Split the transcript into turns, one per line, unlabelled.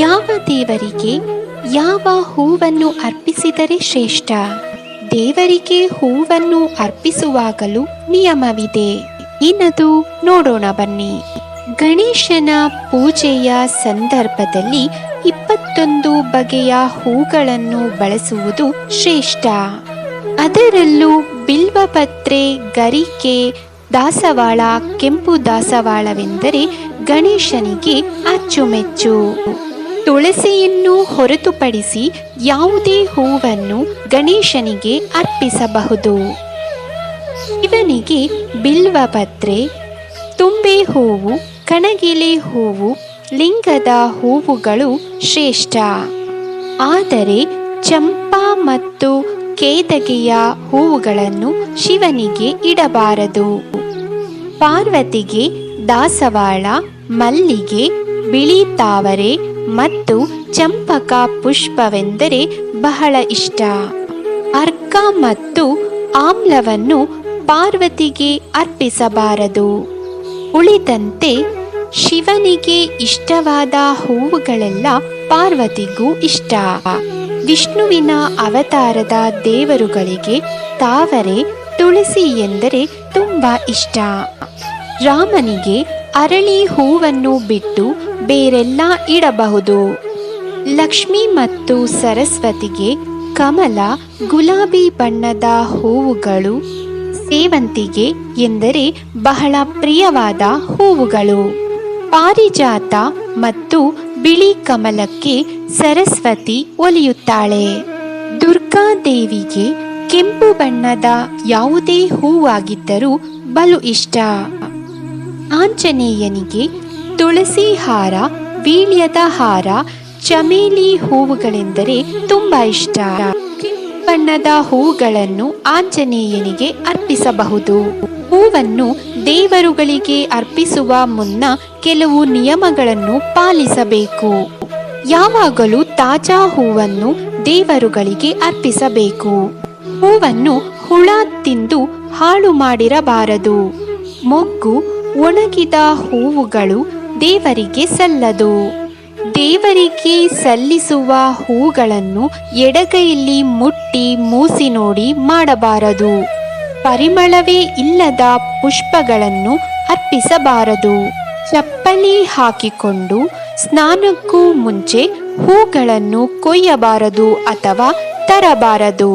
ಯಾವ ದೇವರಿಗೆ ಯಾವ ಹೂವನ್ನು ಅರ್ಪಿಸಿದರೆ ಶ್ರೇಷ್ಠ? ದೇವರಿಗೆ ಹೂವನ್ನು ಅರ್ಪಿಸುವಾಗಲೂ ನಿಯಮವಿದೆ. ಇನ್ನದು ನೋಡೋಣ ಬನ್ನಿ. ಗಣೇಶನ ಪೂಜೆಯ ಸಂದರ್ಭದಲ್ಲಿ ಇಪ್ಪತ್ತೊಂದು ಬಗೆಯ ಹೂಗಳನ್ನು ಬಳಸುವುದು ಶ್ರೇಷ್ಠ. ಅದರಲ್ಲೂ ಬಿಲ್ವಪತ್ರೆ, ಗರಿಕೆ, ದಾಸವಾಳ, ಕೆಂಪು ದಾಸವಾಳವೆಂದರೆ ಗಣೇಶನಿಗೆ ಅಚ್ಚುಮೆಚ್ಚು. ತುಳಸಿಯನ್ನು ಹೊರತುಪಡಿಸಿ ಯಾವುದೇ ಹೂವನ್ನು ಗಣೇಶನಿಗೆ ಅರ್ಪಿಸಬಹುದು. ಇವನಿಗೆ ಬಿಲ್ವಪತ್ರೆ ತುಂಬೆ ಹೂವು, ಕಣಗಿಲೆ ಹೂವು, ಲಿಂಗದ ಹೂವುಗಳು ಶ್ರೇಷ್ಠ. ಆದರೆ ಚಂಪಾ ಮತ್ತು ಕೇದಗೆಯ ಹೂವುಗಳನ್ನು ಶಿವನಿಗೆ ಇಡಬಾರದು. ಪಾರ್ವತಿಗೆ ದಾಸವಾಳ, ಮಲ್ಲಿಗೆ ಬಿಳಿ ತಾವರೆ ಮತ್ತು ಚಂಪಕ ಪುಷ್ಪವೆಂದರೆ ಬಹಳ ಇಷ್ಟ. ಅರ್ಕ ಮತ್ತು ಆಮ್ಲವನ್ನು ಪಾರ್ವತಿಗೆ ಅರ್ಪಿಸಬಾರದು. ಉಳಿದಂತೆ ಶಿವನಿಗೆ ಇಷ್ಟವಾದ ಹೂವುಗಳೆಲ್ಲ ಪಾರ್ವತಿಗೂ ಇಷ್ಟ. ವಿಷ್ಣುವಿನ ಅವತಾರದ ದೇವರುಗಳಿಗೆ ತಾವರೆ ತುಳಸಿ ಎಂದರೆ ತುಂಬಾ ಇಷ್ಟ. ರಾಮನಿಗೆ ಅರಳಿ ಹೂವನ್ನು ಬಿಟ್ಟು ಬೇರೆಲ್ಲ ಇಡಬಹುದು. ಲಕ್ಷ್ಮಿ ಮತ್ತು ಸರಸ್ವತಿಗೆ ಕಮಲ, ಗುಲಾಬಿ ಬಣ್ಣದ ಹೂವುಗಳು ಸೇವಂತಿಗೆ ಎಂದರೆ ಬಹಳ ಪ್ರಿಯವಾದ ಹೂವುಗಳು. ಪಾರಿಜಾತ ಮತ್ತು ಬಿಳಿ ಕಮಲಕ್ಕೆ ಸರಸ್ವತಿ ಒಲಿಯುತ್ತಾಳೆ. ದುರ್ಗಾದೇವಿಗೆ ಕೆಂಪು ಬಣ್ಣದ ಯಾವುದೇ ಹೂವಾಗಿದ್ದರೂ ಬಲು ಇಷ್ಟ. ಆಂಜನೇಯನಿಗೆ ತುಳಸಿ ಹಾರ, ವೀಳ್ಯದ ಹಾರ, ಚಮೇಲಿ ಹೂವುಗಳೆಂದರೆ ತುಂಬಾ ಇಷ್ಟ. ಬಣ್ಣದ ಹೂಗಳನ್ನು ಆಂಜನೇಯನಿಗೆ ಅರ್ಪಿಸಬಹುದು. ಹೂವನ್ನು ದೇವರುಗಳಿಗೆ ಅರ್ಪಿಸುವ ಮುನ್ನ ಕೆಲವು ನಿಯಮಗಳನ್ನು ಪಾಲಿಸಬೇಕು. ಯಾವಾಗಲೂ ತಾಜಾ ಹೂವನ್ನು ದೇವರುಗಳಿಗೆ ಅರ್ಪಿಸಬೇಕು. ಹೂವನ್ನು ಹುಳ ತಿಂದು ಹಾಳು ಮಾಡಿರಬಾರದು. ಮೊಗ್ಗು ಒಣಗಿದ ಹೂವುಗಳು ದೇವರಿಗೆ ಸಲ್ಲದು. ದೇವರಿಗೆ ಸಲ್ಲಿಸುವ ಹೂಗಳನ್ನು ಎಡಗೈಯಲ್ಲಿ ಮುಟ್ಟಿ ಮೂಸಿ ನೋಡಿ ಮಾಡಬಾರದು. ಪರಿಮಳವೇ ಇಲ್ಲದ ಪುಷ್ಪಗಳನ್ನು ಅರ್ಪಿಸಬಾರದು. ಚಪ್ಪಲಿ ಹಾಕಿಕೊಂಡು ಸ್ನಾನಕ್ಕೂ ಮುಂಚೆ ಹೂಗಳನ್ನು ಕೊಯ್ಯಬಾರದು ಅಥವಾ ತರಬಾರದು.